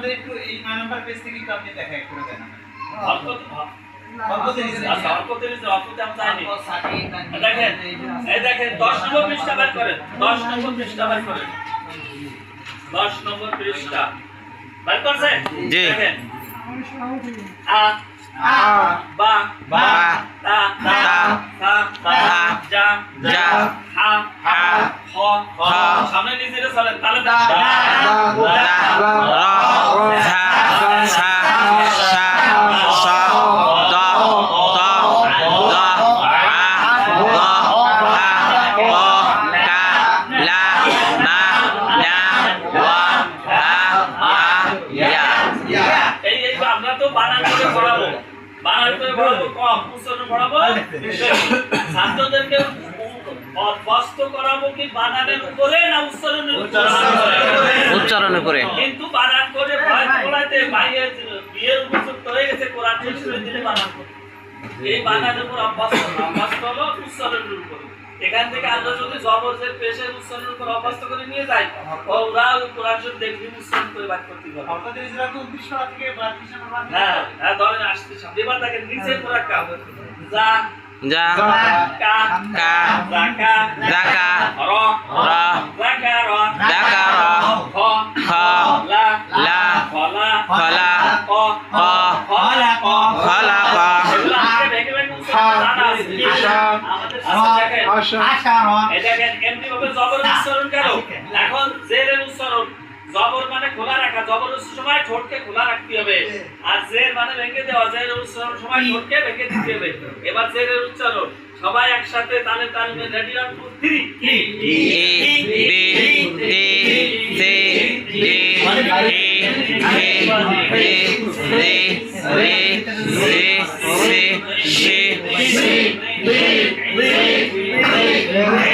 আমাদের একটু এই নয় নম্বর পেজ থেকে একটু আপনি দেখা করে দেন। নিচে আচ্ছা অল্পতে নিচে অল্পতে আমি চাইনি দেখেন এই দেখেন দশ নম্বর পৃষ্ঠা বার করেন দশ নম্বর পৃষ্ঠা বার করেন। দশ নম্বর পৃষ্ঠা বার করছেন? দেখেন। আ আ বা বা তা তা তা তা যা যা হা হা হ হ। সামনে নিজের চলেন তাহলে দা দা দা এই তো বানান করে পড়াবো। বানান করে পড়াবো কম উচ্চারণ পড়াবো। ছাত্রদেরকে অভ্যস্ত করাবো কি বানানের উপরে না উচ্চারণের উপরে? উচ্চারণ করে কিন্তু বানান করে ভয় পড়াইতে বাইরে বিয়ের উপযুক্ত হয়ে গেছে কোরআন শেষ করে দিলে বানান করতে এই বানানের উপর অভ্যস্ত অভ্যস্ত হলো উচ্চারণের উপর। এখান থেকে আমরা যদি জবরজের পেশের উচ্চারণের উপর অভ্যস্ত করে নিয়ে যাই ওরা ওই কোরআন শরীফ দেখবি উচ্চারণ করে বাদ করতে নম্বর হ্যাঁ হ্যাঁ ধরেন আসতে সামনে এবার দেখেন নিচে পুরা কাপ যা যা কা কা জাকা জাকা র র জাকা র জাকা র খ খ লা লা ফলা ফলা ক ক ফলা ক আমাকে মানে আর জের মানে ভেঙে দেওয়া হবে এবার জেরের সবাই একসাথে তালে তালে রেডি Re,